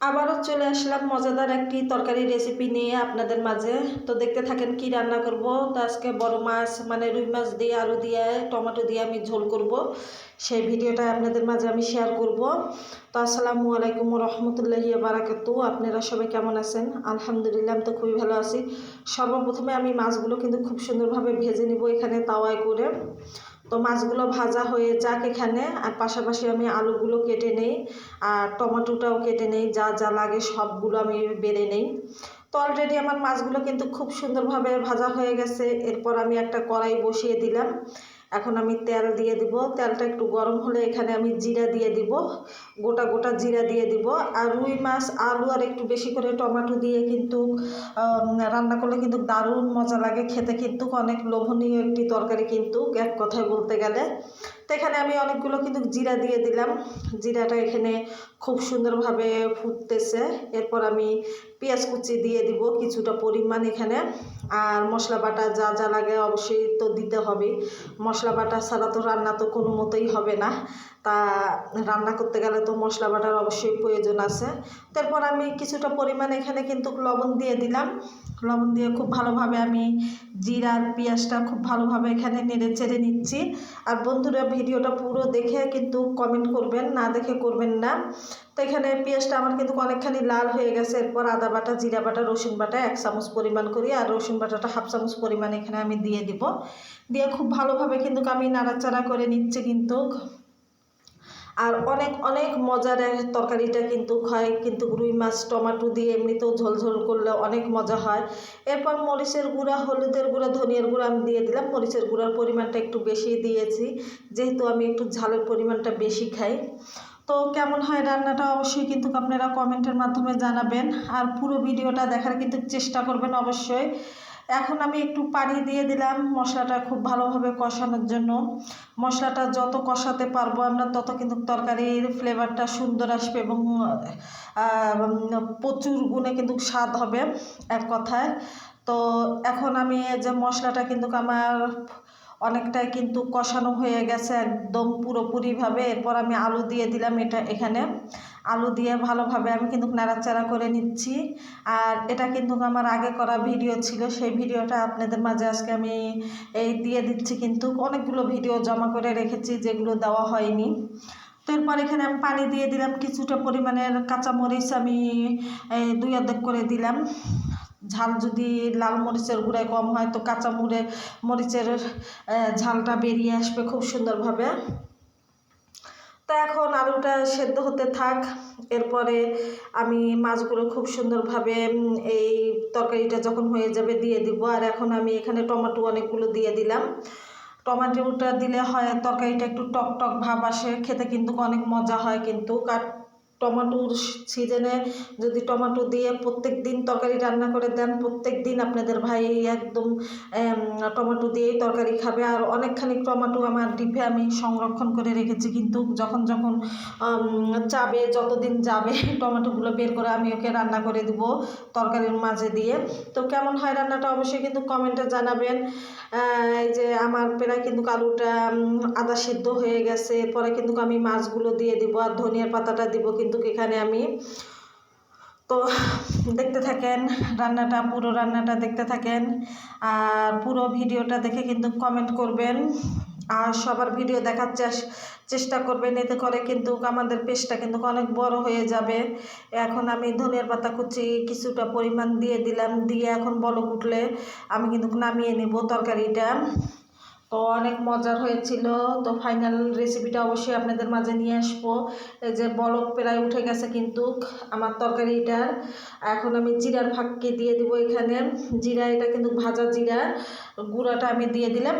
আবারও চলে আসলাম মজাদার একটি তরকারি রেসিপি নিয়ে আপনাদের মাঝে। তো দেখতে থাকেন কি রান্না করব। তো আজকে বড় মাছ মানে রুই মাছ দিয়ে, আলু দিয়ে, টমেটো দিয়ে আমি ঝোল করব। সেই ভিডিওটা আপনাদের মাঝে আমি শেয়ার করব। তো আসসালামু আলাইকুম রহমতুল্লাহি বারাকাতু আপনারা সবাই কেমন আছেন? আলহামদুলিল্লাহ, আমি তো খুবই ভালো আছি। সর্বপ্রথমে আমি মাছগুলো কিন্তু খুব সুন্দরভাবে ভেজে নিব এখানে তাওয়ায় করে। তো মাছগুলো ভাজা হয়ে যাক এখানে। আর পাশাপাশি আমি আলুগুলো কেটে নেই, আর টমেটোটাও কেটে নেই, যা যা লাগে সবগুলো আমি বেড়ে নেই। তো অলরেডি আমার মাছগুলো কিন্তু খুব সুন্দরভাবে ভাজা হয়ে গেছে। এরপর আমি একটা কড়াই বসিয়ে দিলাম। এখন আমি তেল দিয়ে দিব। তেলটা একটু গরম হলে এখানে আমি জিরা দিয়ে দিব। গোটা গোটা জিরা দিয়ে দিব। আর রুই মাছ, আলু আর একটু বেশি করে টমেটো দিয়ে কিন্তু রান্না করলে কিন্তু দারুণ মজা লাগে। খেতে কিন্তু অনেক লোভনীয় একটি তরকারি কিন্তু, এক কথায় বলতে গেলে। তো এখানে আমি অনেকগুলো কিন্তু জিরা দিয়ে দিলাম। জিরাটা এখানে খুব সুন্দরভাবে ফুটতেছে। এরপর আমি পেঁয়াজ কুচি দিয়ে দিব কিছুটা পরিমাণ এখানে। আর মশলা বাটা যা যা লাগে অবশ্যই তো দিতে হবে। মশলা বাটা ছাড়া তো রান্না তো কোনো মতোই হবে না। তা রান্না করতে গেলে তো মশলা বাটার অবশ্যই প্রয়োজন আছে। তারপর আমি কিছুটা পরিমাণ এখানে কিন্তু লবণ দিয়ে দিলাম। লবণ দিয়ে খুব ভালোভাবে আমি জিরার পেঁয়াজটা খুব ভালোভাবে এখানে নেড়ে চেড়ে নিচ্ছি। আর বন্ধুরা, ভিডিওটা পুরো দেখে কিন্তু কমেন্ট করবেন, না দেখে করবেন না। তো এখানে পেঁয়াজটা আমার কিন্তু অনেকখানি লাল হয়ে গেছে। এরপর আদা বাটা, জিরা বাটা, রসুন বাটা এক চামচ পরিমাণ করি। আর রসুন বাটাটা হাফ চামচ পরিমাণ এখানে আমি দিয়ে দিব। দিয়ে খুব ভালোভাবে কিন্তু আমি নাড়াচাড়া করে নিচ্ছি কিন্তু। আর অনেক অনেক মজার তরকারিটা কিন্তু হয়, কিন্তু রুই মাছ, টমাটো দিয়ে এমনিতেও ঝোল ঝোল করলে অনেক মজা হয়। এরপর মরিচের গুঁড়া, হলুদের গুঁড়া, ধনিয়ার গুঁড়া আমি দিয়ে দিলাম। মরিচের গুঁড়ার পরিমাণটা একটু বেশি দিয়েছি, যেহেতু আমি একটু ঝালের পরিমাণটা বেশি খাই। তো কেমন হয় রান্নাটা অবশ্যই কিন্তু আপনারা কমেন্টের মাধ্যমে জানাবেন। আর পুরো ভিডিওটা দেখার কিন্তু চেষ্টা করবেন অবশ্যই। এখন আমি একটু পানি দিয়ে দিলাম মশলাটা খুব ভালোভাবে কষানোর জন্য। মশলাটা যত কষাতে পারব আমরা তত কিন্তু তরকারির ফ্লেভারটা সুন্দর আসবে এবং প্রচুর গুণে কিন্তু স্বাদ হবে এক কথায়। তো এখন আমি যে মশলাটা কিন্তু আমার অনেকটাই কিন্তু কষানো হয়ে গেছে একদম পুরোপুরিভাবে। এরপর আমি আলু দিয়ে দিলাম এটা এখানে। আলু দিয়ে ভালোভাবে আমি কিন্তু নাড়াচাড়া করে নিচ্ছি। আর এটা কিন্তু আমার আগে করা ভিডিও ছিল, সেই ভিডিওটা আপনাদের মাঝে আজকে আমি এই দিয়ে দিচ্ছি কিন্তু। অনেকগুলো ভিডিও জমা করে রেখেছি যেগুলো দেওয়া হয়নি। তো এরপর এখানে আমি পানি দিয়ে দিলাম, কিছুটা পরিমাণের কাঁচামরিচ আমি দুই অর্ধেক করে দিলাম। ঝাল যদি লাল মরিচের গুঁড়ায় কম হয় তো কাঁচা মুড়ে মরিচের ঝালটা বেরিয়ে আসবে খুব সুন্দরভাবে। তো এখন আলুটা সেদ্ধ হতে থাক। এরপরে আমি মাছগুলো খুব সুন্দরভাবে এই তরকারিটা যখন হয়ে যাবে দিয়ে দিব। আর এখন আমি এখানে টমেটো অনেকগুলো দিয়ে দিলাম। টমেটোটা দিলে হয় তরকারিটা একটু টক টক ভাব আসে, খেতে কিন্তু অনেক মজা হয় কিন্তু। কাট টমাটোর সিজনে যদি টমাটো দিয়ে প্রত্যেক দিন তরকারি রান্না করে দেন প্রত্যেক দিন আপনাদের ভাই একদম টমাটো দিয়েই তরকারি খাবে। আর অনেকখানি টমাটো আমার ডিপে আমি সংরক্ষণ করে রেখেছি। কিন্তু যখন যখন যাবে যতদিন যাবে টমাটোগুলো বের করে আমি ওকে রান্না করে দিব তরকারির মাঝে দিয়ে। তো কেমন হয় রান্নাটা অবশ্যই কিন্তু কমেন্টে জানাবেন। এই যে আমার প্রায় কিন্তু আলুটা আদা সিদ্ধ হয়ে গেছে। এরপরে কিন্তু আমি মাছগুলো দিয়ে দিব আর ধনিয়ার পাতাটা দিব কিন্তু কিন্তু এখানে আমি তো দেখতে থাকেন, রান্নাটা, পুরো রান্নাটা দেখতে থাকেন। আর পুরো ভিডিওটা দেখে কিন্তু কমেন্ট করবেন। আর সবার ভিডিও দেখার চেষ্টা করবেন, এতে করে কিন্তু আমাদের পেস্টটা কিন্তু অনেক বড় হয়ে যাবে। এখন আমি ধনিয়ার পাতা কুচি কিছুটা পরিমাণ দিয়ে দিলাম, দিয়ে এখন বলক উঠলে আমি কিন্তু নামিয়ে নেব তরকারিটা। তো অনেক মজার হয়েছিল। তো ফাইনাল রেসিপিটা অবশ্যই আপনাদের মাঝে নিয়ে আসব। এই যে বলক প্রায় উঠে গেছে কিন্তু আমার তরকারিটার এখন আমি জিরার ভাগকে দিয়ে দিব এখানে। জিরা, এটা কিন্তু ভাজা জিরা। গুঁড়াটা আমি দিয়ে দিলাম।